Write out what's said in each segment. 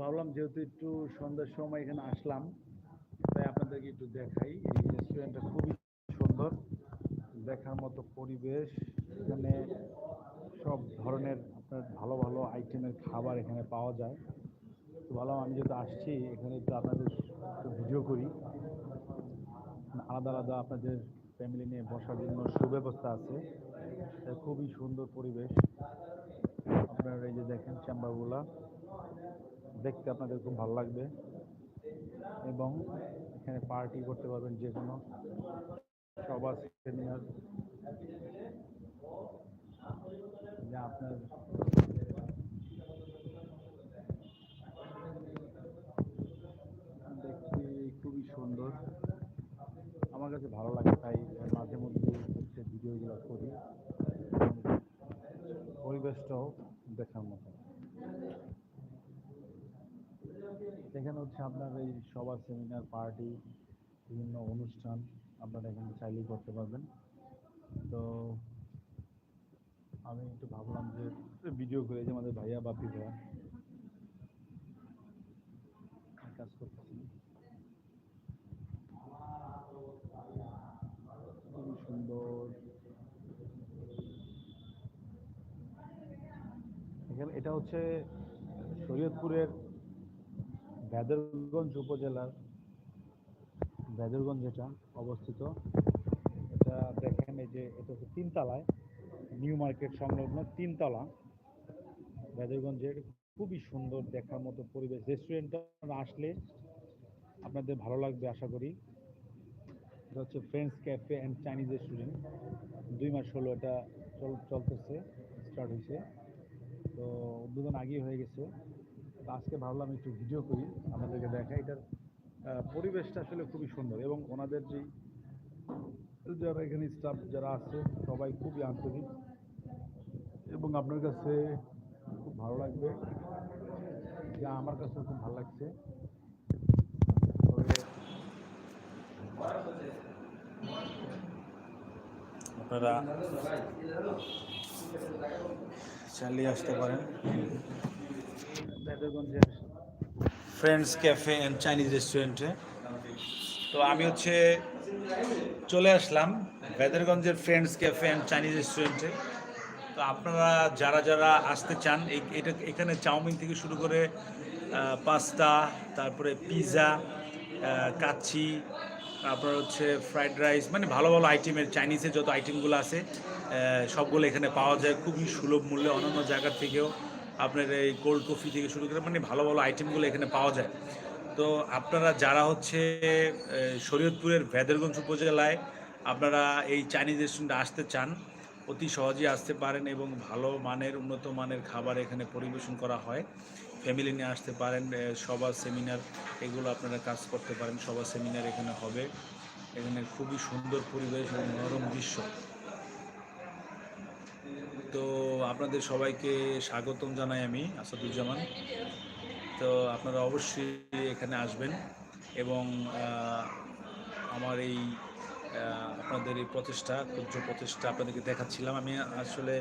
ভাবলাম যেহেতু একটু সন্ধ্যার সময় এখানে আসলাম, তাই আপনাদেরকে একটু দেখাই। এই রেস্টুরেন্টটা খুবই সুন্দর, দেখার মতো পরিবেশ, এখানে সব ধরনের আপনার ভালো ভালো আইটেমের খাবার এখানে পাওয়া যায়। তো ভাবলাম আমি যেহেতু আসছি, এখানে একটু আপনাদের একটু ভিডিও করি। আলাদা আলাদা আপনাদের ফ্যামিলি নিয়ে বসার জন্য সুব্যবস্থা আছে। খুবই সুন্দর পরিবেশ। আপনারা এই যে দেখেন চেম্বারগুলা দেখতে আপনাদের খুব ভালো লাগবে এবং এখানে পার্টি করতে পারবেন যে কোনো সবার সেমিনার। যা আপনার দেখতে খুবই সুন্দর। আমার কাছে ভালো লাগে, তাই মাঝে মধ্যে ভিডিওগুলো করি। পরিবেশটাও দেখার মতো। এখানে হচ্ছে আপনার এই সভা সেমিনার পার্টি বিভিন্ন অনুষ্ঠান আপনারা এখানে চাইলেই করতে পারবেন। তো আমি একটু ভাবলাম যে ভিডিও করে যে আমাদের ভাইয়া, বাপি ভাইয়া কাজ করতেছি? খুবই সুন্দর। এখানে এটা হচ্ছে শরীয়তপুরের ভেদরগঞ্জ উপজেলার, ভেদরগঞ্জ যেটা অবস্থিত, এটা দেখেন এই যে, এটা হচ্ছে তিনতলায়, নিউ মার্কেট সংলগ্ন তিনতলা। ভেদরগঞ্জের খুবই সুন্দর দেখার মতো পরিবেশ। রেস্টুরেন্টটা আসলে আপনাদের ভালো লাগবে, আশা করি। এটা হচ্ছে Friends Cafe and Chinese restaurant দুই মাস হলো এটা চল, চলতেছে স্টার্ট হয়েছে। তো উদ্বোধন আগেই হয়ে গেছে। আজকে ভাবলাম একটু ভিডিও করি আপনাদেরকে দেখাই এটার পরিবেশটা আসলে খুবই সুন্দর এবং ওনাদের যে, যারা এখানে স্টাফ যারা আছে, সবাই খুবই আন্তরিক এবং আপনার কাছে খুব ভালো লাগবে। যা আমার কাছে খুব ভালো লাগছে। আপনারা চালিয়ে আসতে পারেন। ফ্রেন্ডস ক্যাফে অ্যান্ড চাইনিজ রেস্টুরেন্টে তো আমি হচ্ছে চলে আসলাম বেদরগঞ্জের ফ্রেন্ডস ক্যাফে অ্যান্ড চাইনিজ রেস্টুরেন্টে তো আপনারা যারা যারা আসতে চান, এই এটা এখানে চাউমিন থেকে শুরু করে পাস্তা, তারপরে পিৎজা কাচ্চি, তারপর হচ্ছে ফ্রাইড রাইস মানে ভালো ভালো আইটেমের চাইনিজের যত আইটেমগুলো আছে সবগুলো এখানে পাওয়া যায় খুবই সুলভ মূল্যে অন্যান্য জায়গার থেকেও। আপনার এই কোল্ড কফি থেকে শুরু করে মানে ভালো ভালো আইটেমগুলো এখানে পাওয়া যায়। তো আপনারা যারা হচ্ছে শরীয়তপুরের ভেদরগঞ্জ উপজেলায় আপনারা এই চাইনিজ রেস্টুরেন্টে আসতে চান, অতি সহজেই আসতে পারেন এবং ভালো মানের, উন্নত মানের খাবার এখানে পরিবেশন করা হয়। ফ্যামিলি নিয়ে আসতে পারেন সবার সেমিনার এগুলো আপনারা কাজ করতে পারেন, সবার সেমিনার এখানে হবে। এখানে খুবই সুন্দর পরিবেশ এবং মনোরম দৃশ্য। তো আপনাদের সবাইকে স্বাগতম জানাই আমি, আসাদুজ্জামান। তো আপনারা অবশ্যই এখানে আসবেন এবং আমার এই আপনাদের এই প্রচেষ্টা, ক্ষুদ্র প্রচেষ্টা আপনাদেরকে দেখাচ্ছিলাম। আমি আসলে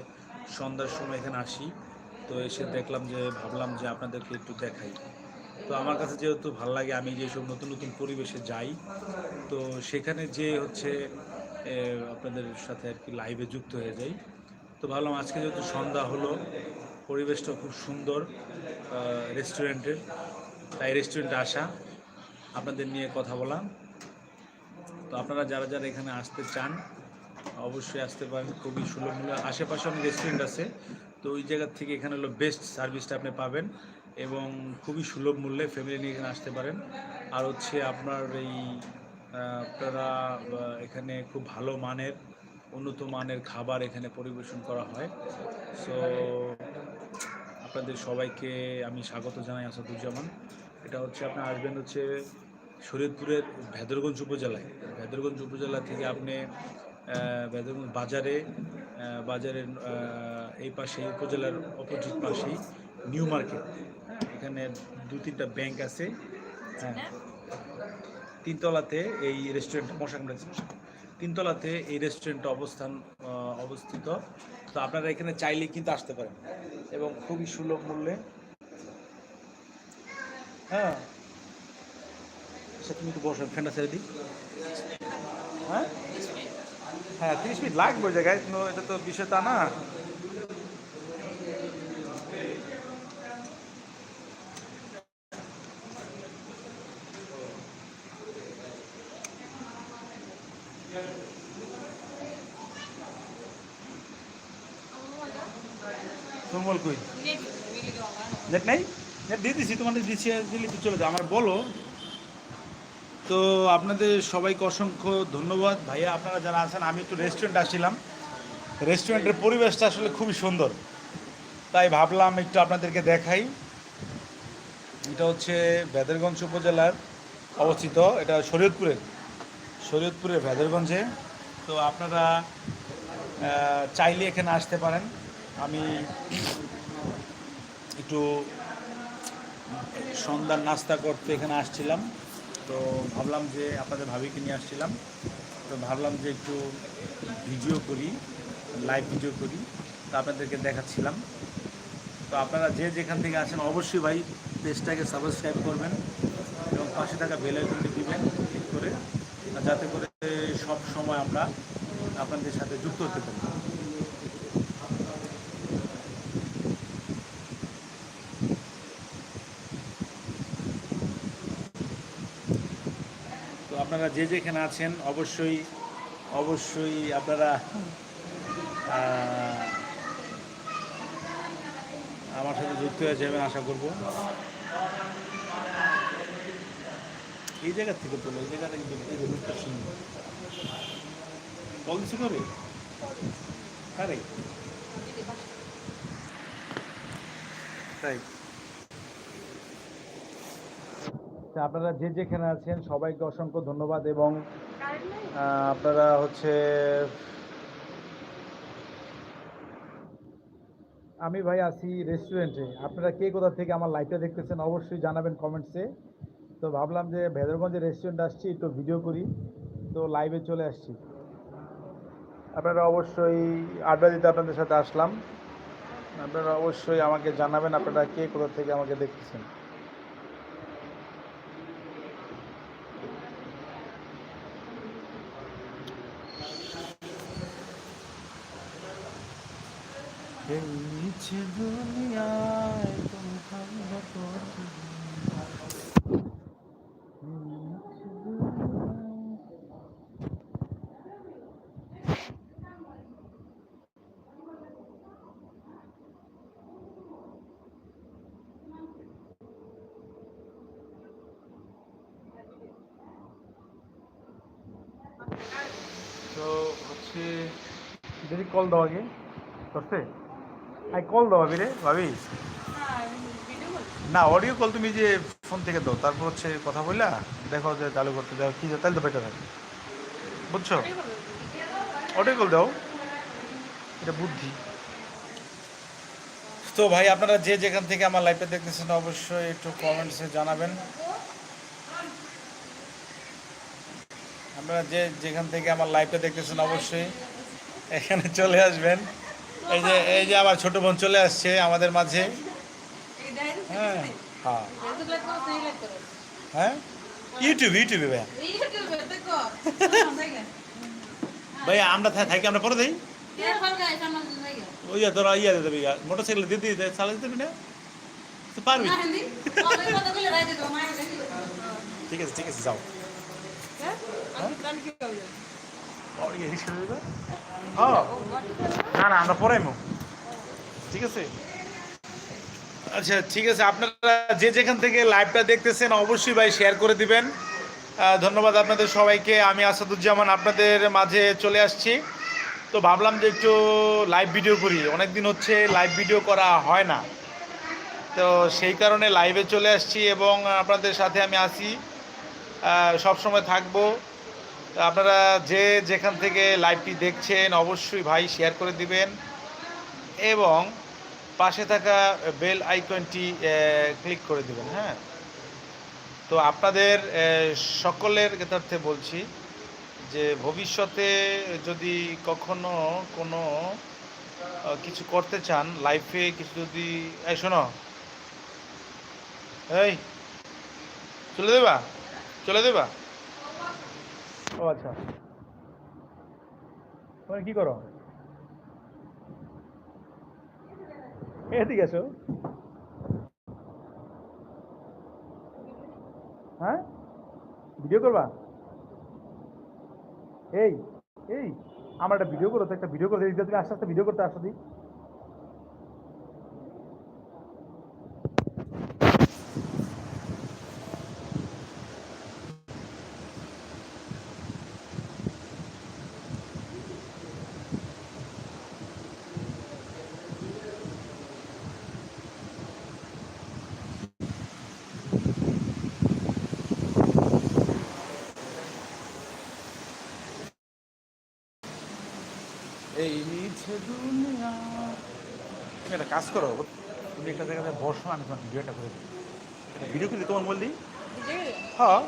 সন্ধ্যার সময় এখানে আসি, তো এসে দেখলাম যে, ভাবলাম যে আপনাদেরকে একটু দেখাই। তো আমার কাছে যেহেতু ভালো লাগে, আমি যেসব নতুন নতুন পরিবেশে যাই, তো সেখানে যে হচ্ছে আপনাদের সাথে আর কি লাইভে যুক্ত হয়ে যাই। তো ভাবলাম আজকে যেহেতু সন্ধ্যা হলো, পরিবেশটা খুব সুন্দর রেস্টুরেন্টের তাই রেস্টুরেন্টে আসা, আপনাদের নিয়ে কথা বলা তো আপনারা যারা যারা এখানে আসতে চান, অবশ্যই আসতে পারেন, খুবই সুলভ মূল্য। আশেপাশে অনেক রেস্টুরেন্ট আছে, তো ওই জায়গার থেকে এখানে হলো বেস্ট সার্ভিসটা আপনি পাবেন এবং খুবই সুলভ মূল্যে ফ্যামিলি নিয়ে এখানে আসতে পারেন। আর হচ্ছে আপনার এই আপনারা এখানে খুব ভালো মানের উন্নত মানের খাবার এখানে পরিবেশন করা হয়। সো আপনাদের সবাইকে আমি স্বাগত জানাই আসাদুজ্জামান। এটা হচ্ছে আপনি আসবেন হচ্ছে শরীয়তপুরের ভেদরগঞ্জ উপজেলায়। ভেদরগঞ্জ উপজেলা থেকে আপনি ভেদরগঞ্জ বাজারে বাজারের এই পাশে উপজেলার অপোজিট পাশেই নিউ মার্কেট। এখানে দু তিনটা ব্যাংক আছে। হ্যাঁ। তিনতলাতে এই রেস্টুরেন্ট মশাক তিনতলাতে এই রেস্টুরেন্ট অবস্থান অবস্থিত। তো আপনারা এখানে চাইলে কিন্তু আসতে পারেন এবং খুবই সুলভ মূল্যে। হ্যাঁ। আচ্ছা তুমি একটু বসো, ফ্যানটা ছেড়ে দিই। হ্যাঁ? হ্যাঁ তিরিশ মিনিট লাগবে জায়গায় এটা তো বিষয় তা না। নেট নাই? নেট দিয়ে দিছি, তোমাদের দিচ্ছি দিলে চলে যাও আমার বলো। তো আপনাদের সবাইকে অসংখ্য ধন্যবাদ। ভাইয়া, আপনারা যারা আছেন, আমি একটু রেস্টুরেন্ট আসছিলাম। রেস্টুরেন্টের পরিবেশটা আসলে খুবই সুন্দর। তাই ভাবলাম একটু আপনাদেরকে দেখাই। এটা হচ্ছে ভেদরগঞ্জ উপজেলার অবস্থিত। এটা শরীয়তপুরের শরীয়তপুরের ভেদরগঞ্জে তো আপনারা চাইলে এখানে আসতে পারেন। আমি একটু সন্ধ্যার নাস্তা করতে এখানে আসছিলাম। তো ভাবলাম যে আপনাদের ভাবিকে নিয়ে আসছিলাম। তো ভাবলাম যে একটু ভিডিও করি, লাইভ ভিডিও করি, তো আপনাদেরকে দেখাচ্ছিলাম। তো আপনারা যে যেখান থেকে আসেন অবশ্যই ভাই পেজটাকে সাবস্ক্রাইব করবেন এবং পাশে থাকা বেল আইকনটি দিবেন, ক্লিক করে যাতে করে সব সময় আমরা আপনাদের সাথে যুক্ত হতে পারি তো আপনারা যে যেখানে আছেন, অবশ্যই অবশ্যই আপনারা আমার সাথে যুক্ত হয়ে যাবেন আশা করব। এই জায়গা থেকে তো এই জায়গাটা কিন্তু রূপটা সুন্দর। কল দিচ্ছে করে? তাই তা আপনারা যে যেখানে আছেন, সবাইকে অসংখ্য ধন্যবাদ এবং আপনারা হচ্ছে, আমি ভাই আছি রেস্টুরেন্টে আপনারা কে কোথা থেকে আমার লাইভটা দেখতেছেন অবশ্যই জানাবেন কমেন্টসে তো ভাবলাম যে ভেদরগঞ্জে রেস্টুরেন্ট আসছি, একটু ভিডিও করি। তো লাইভে চলে আসছি। আপনারা অবশ্যই আড্ডা দিতে আপনাদের সাথে আসলাম। আপনারা অবশ্যই আমাকে জানাবেন আপনারা কে কোথা থেকে আমাকে দেখতেছেন। নিচে দুনিয়ায় তুমি থাকবে কতদিন? এই নিচে দুনিয়ায় তো হচ্ছে, যদি কল দাও আগে, করতে আই কল দাও ভাবি রে, ভাবি। না অডিও কল তুমি যে ফোন থেকে দাও, তারপর হচ্ছে কথা বললা, দেখো যে চালু করতে দাও, কি তাহলে তো বেটার হবে বুঝছ? অডিও কল দাও। এটা বুদ্ধি। তো ভাই, আপনারা যে যেখান থেকে আমার লাইভটা দেখতেছেন, অবশ্যই একটু কমেন্টসে জানাবেন। আপনারা যে যেখান থেকে আমার লাইভটা দেখতেছেন, অবশ্যই এখানে চলে আসবেন। এই যে এই যে আমার ছোট বোন চলে আসছে আমাদের মাঝে। হ্যাঁ হ্যাঁ। হ্যাঁ? ইউটিউব ইউটিউবে আমরা থাকি, আমরা দেই ইয়া দিয়ে না? তো পারবি? ঠিক আছে ঠিক আছে, যাও। না না, আমরা পড়াইমো ঠিক আছে? আচ্ছা ঠিক আছে, আপনারা যে যেখান থেকে লাইভটা দেখতেছেন, অবশ্যই ভাই শেয়ার করে দিবেন। ধন্যবাদ আপনাদের সবাইকে। আমি আসাদুজ্জামান আপনাদের মাঝে চলে আসছি। তো ভাবলাম যে একটু লাইভ ভিডিও করি। অনেক দিন হচ্ছে লাইভ ভিডিও করা হয় না। তো সেই কারণে লাইভে চলে আসছি এবং আপনাদের সাথে আমি আসি সব সময় থাকব। তো আপনারা যে যেখান থেকে লাইভটি দেখছেন, অবশ্যই ভাই শেয়ার করে দিবেন এবং পাশে থাকা বেল আইকনটি ক্লিক করে দিবেন হ্যাঁ? তো আপনাদের সকলের ক্ষেত্রে বলছি যে ভবিষ্যতে যদি কখনো কোনো কিছু করতে চান লাইফে কিছু যদি, এই শোনো। এই, চলে দেবা? চলে দেবা? ও আচ্ছা। তুমি কি করো? এদিকে এসো। হ্যাঁ? ভিডিও করবা? এই এই, আমার একটা ভিডিও করো, তো একটা ভিডিও করে দিই তুমি আস্তে আস্তে ভিডিও করতে আসো দিই এই মিছে দুনিয়া। তুমি একটা কাজ করো তুমি একটা জায়গাতে বসো আমি তোমার ভিডিওটা করে দিই। ভিডিও করে তোমার বললি? হ্যাঁ।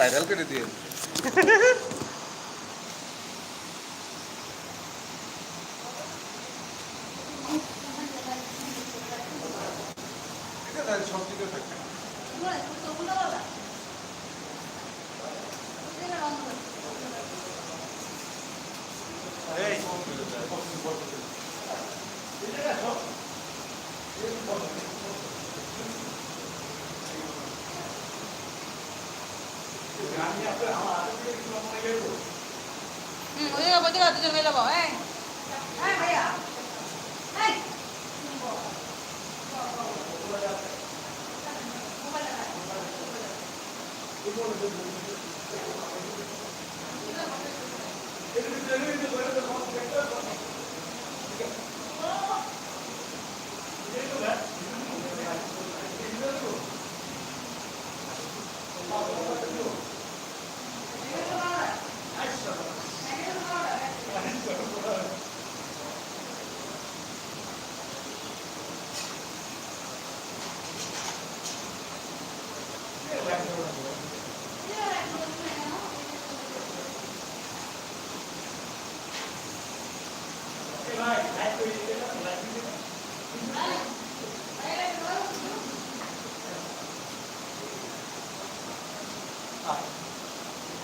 ভাইরাল করে দিয়ে giờ tôi đừng là bỏ em. Ai bây Ai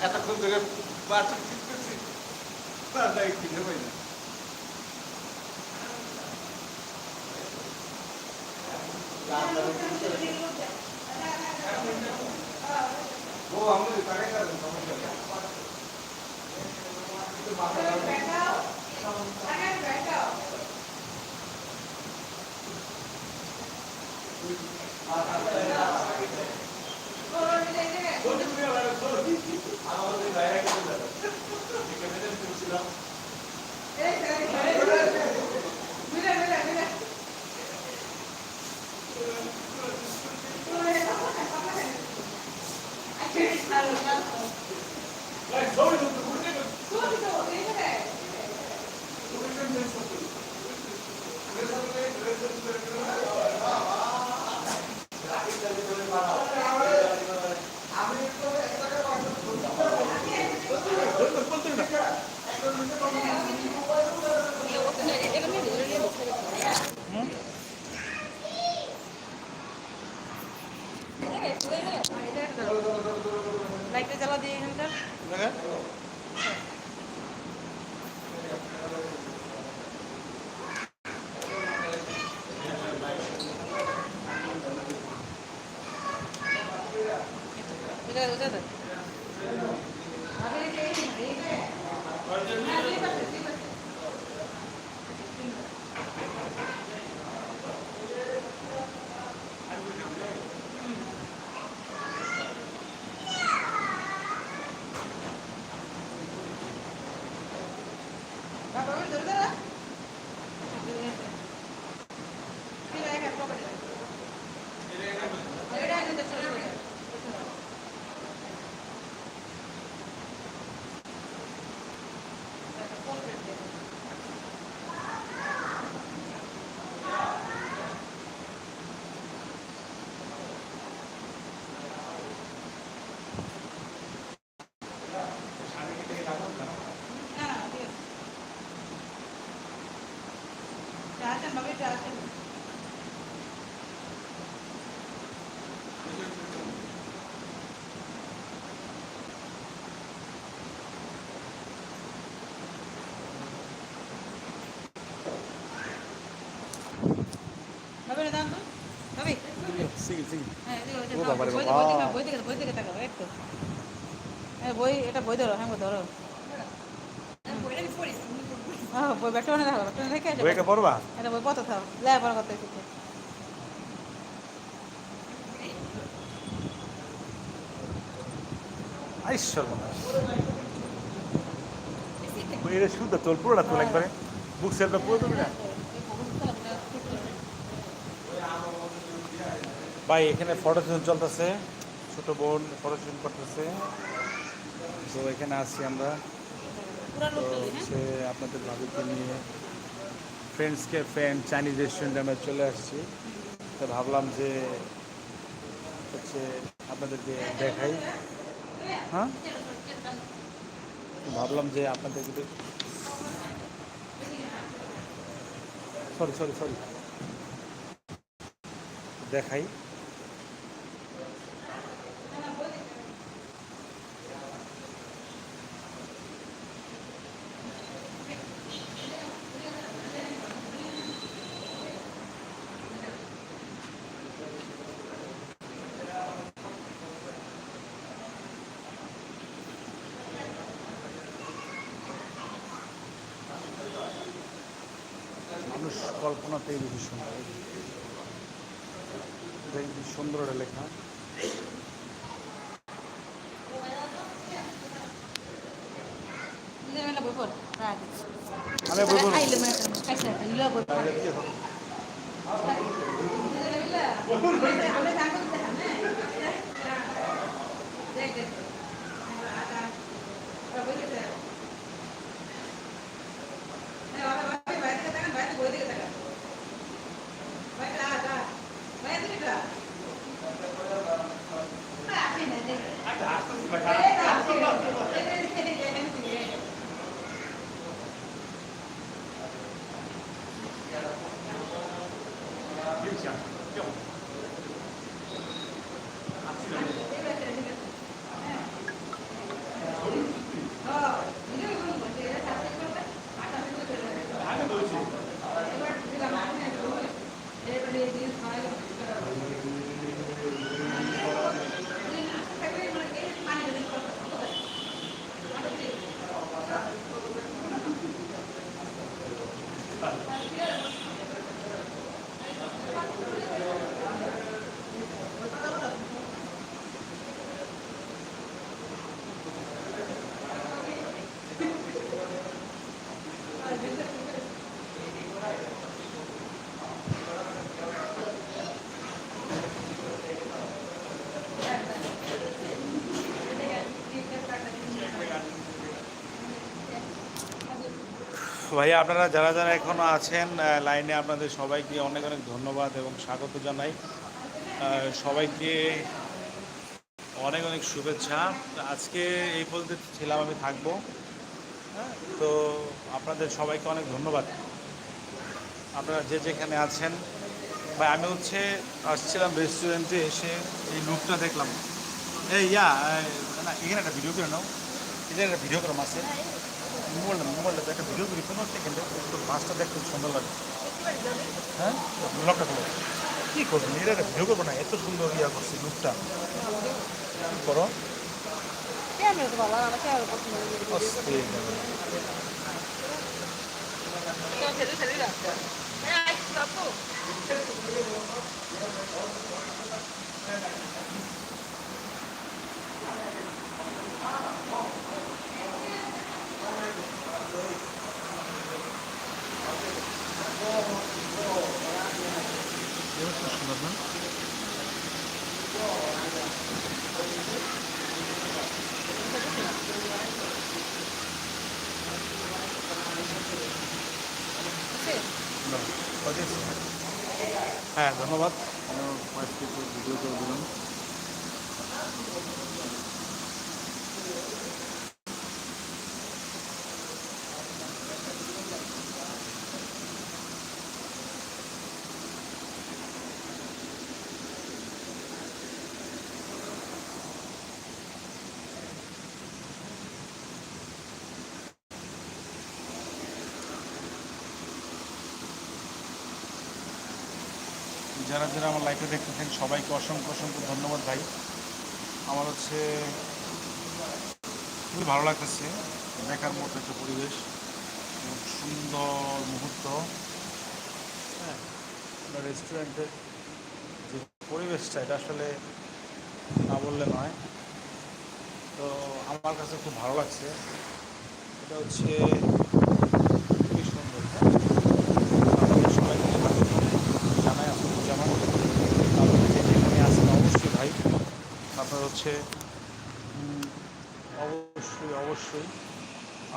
এতক্ষণ ধরে বাথরুম কিনতেছি বারদায় কিনে পাই না ও আমি তারে কারণ সমস্যা নেই লাইটটা জ্বালা দিয়ে এখানকার এটা ওটা দেখ আসেন বাবা একটু আসেন বাবা দাম তো বাবা সিগি সিগি হ্যাঁ এদিকে ওই যে ও নাও, বাবারে বই এটা বই ধরো হ্যাঁ ধরো হ্যাঁ বই ব্যাগটা ওখানে রাখো ব্যাগটা রেখে আসো। বইটা পড়বা? এটা বই কত থাও লে পড়া কত শিখে আই সর্বনাশ। এটা শুদ্ধ তোল পুরোটা তোল একবারে। বুক সেলটা পুরো তুলবি না? ভাই এখানে ফটো সেশন চলতেছে। ছোট বোন ফটো সেশন করতেছে। তো এখানে আসছি আমরা। তো হচ্ছে আপনাদের ভাবিকে নিয়ে ফ্রেন্ডসকে ফ্রেন্ড চাইনিজ রেস্টুরেন্টে আমরা চলে আসছি। তো ভাবলাম যে হচ্ছে আপনাদেরকে দেখাই। হ্যাঁ? ভাবলাম যে আপনাদেরকে সরি সরি সরি দেখাই। কল্পনাতেই বেশি সুন্দর এটা সুন্দর লেখা। 下，叫。ভাইয়া, আপনারা যারা যারা এখনও আছেন লাইনে আপনাদের সবাইকে অনেক অনেক ধন্যবাদ এবং স্বাগত জানাই। সবাইকে অনেক অনেক শুভেচ্ছা। আজকে এই পর্যন্ত ছিলাম, আমি থাকব। হ্যাঁ তো আপনাদের সবাইকে অনেক ধন্যবাদ। আপনারা যে যেখানে আছেন, ভাই, আমি হচ্ছে আসছিলাম রেস্টুরেন্টে এসে এই লুকটা দেখলাম। এই, ইয়া না, এখানে একটা ভিডিও করে নাও। এখানে একটা ভিডিও করো মাসে মোবাইলটা মোবাইলটা একটা ভিডিও করি কোনো সেকেন্ডে মাছটা দেখতে খুব সুন্দর লাগে। হ্যাঁ? ব্লগটা করো কী করবেন? এটা একটা ভিডিও করব না এত সুন্দর ইয়া করছে লুকটা করো? ক্যামেরা তো ভালো আমার ক্যামেরা পছন্দ অস্থির ছেড়ে ছেড়ে রাখতে হ্যাঁ বাপু এবার খুব সুন্দর না না, অজিত। হ্যাঁ ধন্যবাদ আমার ওয়াইফকে একটু ভিডিও করে দিলাম যারা যারা আমার লাইফে দেখতেছেন, সবাইকে অসংখ্য অসংখ্য ধন্যবাদ ভাই। আমার হচ্ছে খুবই ভালো লাগতেছে দেখার মতো একটা পরিবেশ সুন্দর মুহূর্ত। হ্যাঁ রেস্টুরেন্টের যে পরিবেশটা, এটা আসলে না বললে নয়। তো আমার কাছে খুব ভালো লাগছে। এটা হচ্ছে খুবই সুন্দর হ্যাঁ আপনাদের সবাইকে স্বাগত জানাই আসলে জানান আপনারা যে যেখানে আছেন অবশ্যই ভাই আপনার হচ্ছে অবশ্যই অবশ্যই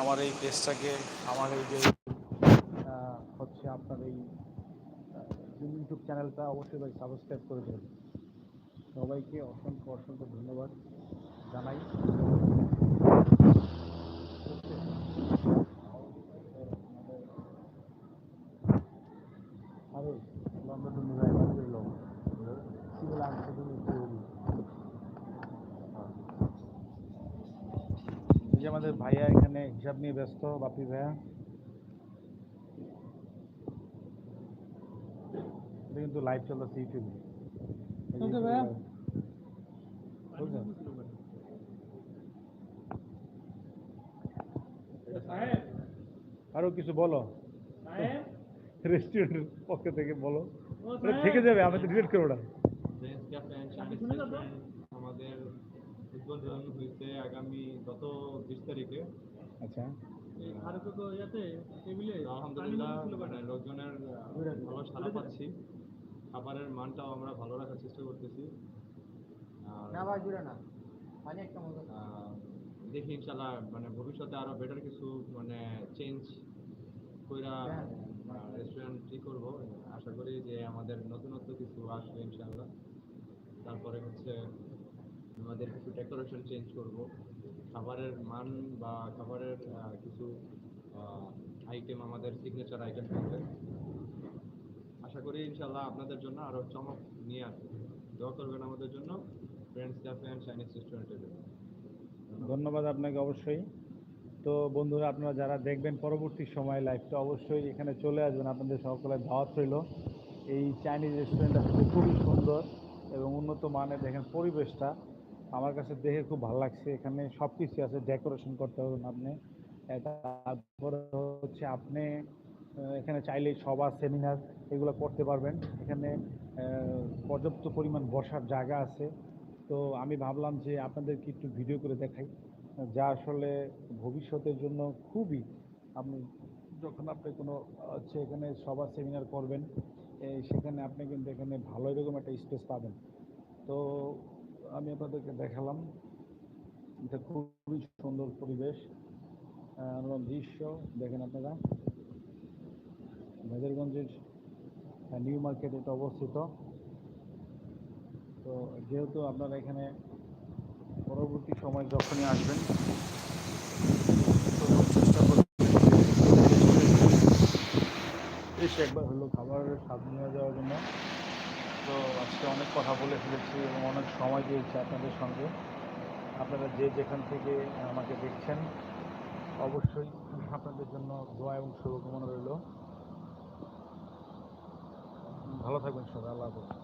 আমার এই পেজটাকে আমার এই যে হচ্ছে আপনার এই ইউটিউব চ্যানেলটা অবশ্যই ভাই সাবস্ক্রাইব করে দেবেন। সবাইকে অসংখ্য অসংখ্য ধন্যবাদ জানাই। আরে বাদ দিল সিভিল আনতে তুমি এই যে আমাদের ভাইয়া এখানে হিসাব নিয়ে ব্যস্ত বাপি ভাইয়া। এটা কিন্তু লাইভ চলতেছে ইউটিউবে। এই যে Okay, ভাইয়া। বুঝলেন? আরও কিছু বলো? রেস্টুরেন্টের পক্ষ থেকে বলো। ওটা থেকে যাবে আমি তো ডিলিট করব না Friends Cafe and Chinese restaurant আমাদের উদ্বোধন হয়েছে আগামী গত বিশ তারিখে। আচ্ছা। আলহামদুলিল্লাহ মানে লোকজনের ভালো সাড়া পাচ্ছি। খাবারের মানটাও আমরা ভালো রাখার চেষ্টা করতেছি। মানে দেখি ইনশাল্লাহ মানে ভবিষ্যতে আরও বেটার কিছু মানে চেঞ্জ কইরা রেস্টুরেন্ট ঠিক করব। আশা করি যে আমাদের নতুনত্ব কিছু আসবে ইনশাল্লাহ তারপরে হচ্ছে আমাদের কিছু ডেকোরেশন চেঞ্জ করব। খাবারের মান বা খাবারের কিছু আইটেম আমাদের সিগনেচার আইটেম থাকবে। আশা করি ইনশাল্লাহ আপনাদের জন্য আরও চমক নিয়ে আসবে। দোয়া করবেন আমাদের জন্য ফ্রেন্ডস ক্যাফে অ্যান্ড চাইনিজ রেস্টুরেন্টের জন্য। ধন্যবাদ আপনাকে অবশ্যই। তো বন্ধুরা, আপনারা যারা দেখবেন পরবর্তী সময় লাইভটা অবশ্যই এখানে চলে আসবেন। আপনাদের সকলের দাওয়াত রইল। এই চাইনিজ রেস্টুরেন্টটা খুবই সুন্দর এবং উন্নত মানের দেখেন পরিবেশটা। আমার কাছে দেখে খুব ভালো লাগছে। এখানে সব কিছু আছে, ডেকোরেশন করতে পারবেন আপনি। তারপরে হচ্ছে আপনি এখানে চাইলে সভা, সেমিনার এগুলো করতে পারবেন। এখানে পর্যাপ্ত পরিমাণ বসার জায়গা আছে। তো আমি ভাবলাম যে আপনাদেরকে একটু ভিডিও করে দেখাই। যা আসলে ভবিষ্যতের জন্য খুবই আপনি, যখন আপনি কোনো, হচ্ছে এখানে সভা, সেমিনার করবেন সেখানে আপনি কিন্তু এখানে ভালো এরকম একটা স্পেস পাবেন। তো আমি আপনাদেরকে দেখালাম। এটা খুবই সুন্দর পরিবেশ দৃশ্য, দেখেন আপনারা। মেজরগঞ্জের নিউ মার্কেট এটা অবস্থিত। তো যেহেতু আপনারা এখানে পরবর্তী সময় যখনই আসবেন চেষ্টা করবেন। একবার হলো খাবারের স্বাদ নিয়ে যাওয়ার জন্য। তো আজকে অনেক কথা বলে ফেলেছি এবং অনেক সময় দিয়েছি আপনাদের সঙ্গে। আপনারা যে যেখান থেকে আমাকে দেখছেন, অবশ্যই আপনাদের জন্য দোয়া এবং শুভকামনা রইল। ভালো থাকবেন সবাই, আল্লাহ হাফেজ।